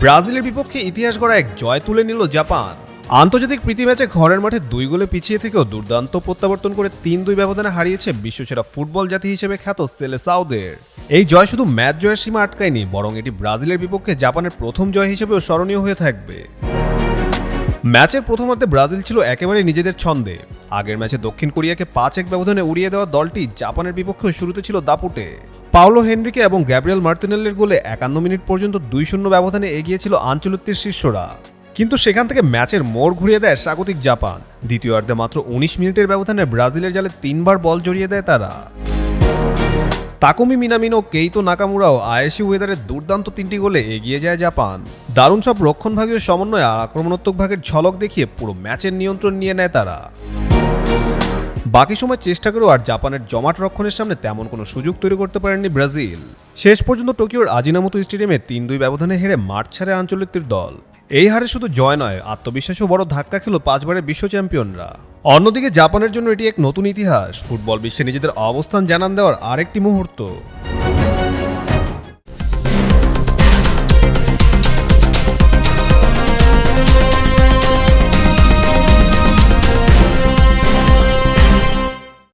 ব্রাজিলের বিপক্ষে ইতিহাস গড়া এক জয় তুলে নিল জাপান। আন্তর্জাতিক প্রীতি ম্যাচে ঘরের মাঠে দুই গোলে পিছিয়ে থেকেও দুর্দান্ত প্রত্যাবর্তন করে তিন দুই ব্যবধানে হারিয়েছে বিশ্বসেরা ফুটবল জাতি হিসেবে খ্যাত সেলেসাউদের এই জয় শুধু ম্যাচ জয়ের সীমা আটকায়নি, বরং এটি ব্রাজিলের বিপক্ষে জাপানের প্রথম জয় হিসেবেও স্মরণীয় হয়ে থাকবে। ম্যাচের প্রথমার্ধে ব্রাজিল ছিল একেবারে নিজেদের ছন্দে। আগের ম্যাচে দক্ষিণ কোরিয়াকে পাঁচ এক ব্যবধানে উড়িয়ে দেওয়া দলটি জাপানের বিপক্ষে শুরুতে ছিল দাপুটে। পাওলো হেনরিকে এবং গ্যাব্রিয়েল মার্টিনেলের গোলে একান্ন মিনিট পর্যন্ত দুই শূন্য ব্যবধানে এগিয়েছিল আঞ্চলিকটির শিষ্যরা। কিন্তু সেখান থেকে ম্যাচের মোড় ঘুরিয়ে দেয় স্বাগতিক জাপান। দ্বিতীয়ার্ধে মাত্র উনিশ মিনিটের ব্যবধানে ব্রাজিলের জালে তিনবার বল জড়িয়ে দেয় তারা। তাকুমি মিনামিনো, কেইতো নাকামুরাও আয়েশি ওয়েদারের দুর্দান্ত তিনটি গোলে এগিয়ে যায় জাপান। দারুণ সব রক্ষণভাগীয় সমন্বয়ে আর আক্রমণাত্মক ভাগের ঝলক দেখিয়ে পুরো ম্যাচের নিয়ন্ত্রণ নিয়ে নেয় তারা। বাকি সময় চেষ্টা করেও আর জাপানের জমাট রক্ষণের সামনে তেমন কোনো সুযোগ তৈরি করতে পারেননি ব্রাজিল। শেষ পর্যন্ত টোকিওর আজিনামতো স্টেডিয়ামে তিন দুই ব্যবধানে হেরে মাঠ ছাড়ে আঞ্চলিকটির দল। এই হারে শুধু জয় নয়, আত্মবিশ্বাসও বড় ধাক্কা খেল পাঁচবারের বিশ্ব চ্যাম্পিয়নরা। অন্যদিকে জাপানের জন্য এটি এক নতুন ইতিহাস। ফুটবল বিশ্বে নিজেদের অবস্থান জানান দেওয়ার আরেকটি মুহূর্ত।